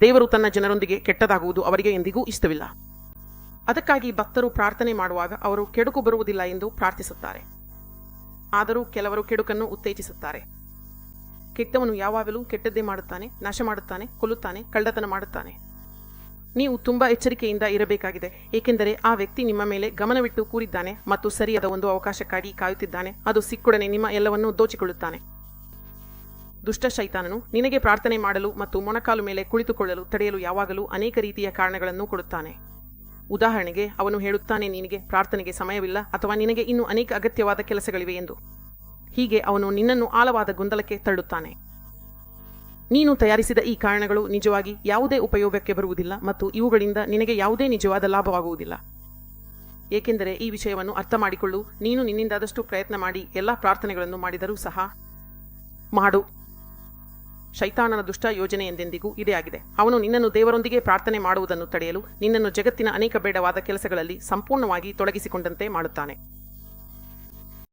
ದೇವರು ತನ್ನ ಜನರೊಂದಿಗೆ ಕೆಟ್ಟದಾಗುವುದು ಅವರಿಗೆ ಎಂದಿಗೂ ಇಷ್ಟವಿಲ್ಲ. ಅದಕ್ಕಾಗಿ ಭಕ್ತರು ಪ್ರಾರ್ಥನೆ ಮಾಡುವಾಗ ಅವರು ಕೆಡುಕು ಬರುವುದಿಲ್ಲ ಎಂದು ಪ್ರಾರ್ಥಿಸುತ್ತಾರೆ. ಆದರೂ ಕೆಲವರು ಕೆಡುಕನ್ನು ಉತ್ತೇಜಿಸುತ್ತಾರೆ. ಕೆಟ್ಟವನು ಯಾವಾಗಲೂ ಕೆಟ್ಟದ್ದೇ ಮಾಡುತ್ತಾನೆ, ನಾಶ ಮಾಡುತ್ತಾನೆ, ಕೊಲ್ಲುತ್ತಾನೆ, ಕಳ್ಳತನ ಮಾಡುತ್ತಾನೆ. ನೀವು ತುಂಬಾ ಎಚ್ಚರಿಕೆಯಿಂದ ಇರಬೇಕಾಗಿದೆ, ಏಕೆಂದರೆ ಆ ವ್ಯಕ್ತಿ ನಿಮ್ಮ ಮೇಲೆ ಗಮನವಿಟ್ಟು ಕೂರಿದ್ದಾನೆ ಮತ್ತು ಸರಿಯಾದ ಒಂದು ಅವಕಾಶಕ್ಕಾಗಿ ಕಾಯುತ್ತಿದ್ದಾನೆ, ಅದು ಸಿಕ್ಕೊಡನೆ ನಿಮ್ಮ ಎಲ್ಲವನ್ನೂ ದೋಚಿಕೊಳ್ಳುತ್ತಾನೆ. ದುಷ್ಟ ಶೈತಾನನು ನಿನಗೆ ಪ್ರಾರ್ಥನೆ ಮಾಡಲು ಮತ್ತು ಮೊಣಕಾಲು ಮೇಲೆ ಕುಳಿತುಕೊಳ್ಳಲು ತಡೆಯಲು ಯಾವಾಗಲೂ ಅನೇಕ ರೀತಿಯ ಕಾರಣಗಳನ್ನು ಕೊಡುತ್ತಾನೆ. ಉದಾಹರಣೆಗೆ, ಅವನು ಹೇಳುತ್ತಾನೆ, ನಿನಗೆ ಪ್ರಾರ್ಥನೆಗೆ ಸಮಯವಿಲ್ಲ ಅಥವಾ ನಿನಗೆ ಇನ್ನೂ ಅನೇಕ ಅಗತ್ಯವಾದ ಕೆಲಸಗಳಿವೆ ಎಂದು. ಹೀಗೆ ಅವನು ನಿನ್ನನ್ನು ಆಳವಾದ ಗೊಂದಲಕ್ಕೆ ತಳ್ಳುತ್ತಾನೆ. ನೀನು ತಯಾರಿಸಿದ ಈ ಕಾರಣಗಳು ನಿಜವಾಗಿ ಯಾವುದೇ ಉಪಯೋಗಕ್ಕೆ ಬರುವುದಿಲ್ಲ ಮತ್ತು ಇವುಗಳಿಂದ ನಿನಗೆ ಯಾವುದೇ ನಿಜವಾದ ಲಾಭವಾಗುವುದಿಲ್ಲ. ಏಕೆಂದರೆ ಈ ವಿಷಯವನ್ನು ಅರ್ಥ ಮಾಡಿಕೊಳ್ಳು ನೀನು ನಿನ್ನಿಂದಾದಷ್ಟು ಪ್ರಯತ್ನ ಮಾಡಿ, ಎಲ್ಲ ಪ್ರಾರ್ಥನೆಗಳನ್ನು ಮಾಡಿದರೂ ಸಹ ಮಾಡು. ಶೈತಾನನ ದುಷ್ಟ ಯೋಜನೆ ಎಂದೆಂದಿಗೂ ಇದೇ ಆಗಿದೆ. ಅವನು ನಿನ್ನನ್ನು ದೇವರೊಂದಿಗೆ ಪ್ರಾರ್ಥನೆ ಮಾಡುವುದನ್ನು ತಡೆಯಲು ನಿನ್ನನ್ನು ಜಗತ್ತಿನ ಅನೇಕ ಬೇಡವಾದ ಕೆಲಸಗಳಲ್ಲಿ ಸಂಪೂರ್ಣವಾಗಿ ತೊಡಗಿಸಿಕೊಂಡಂತೆ ಮಾಡುತ್ತಾನೆ.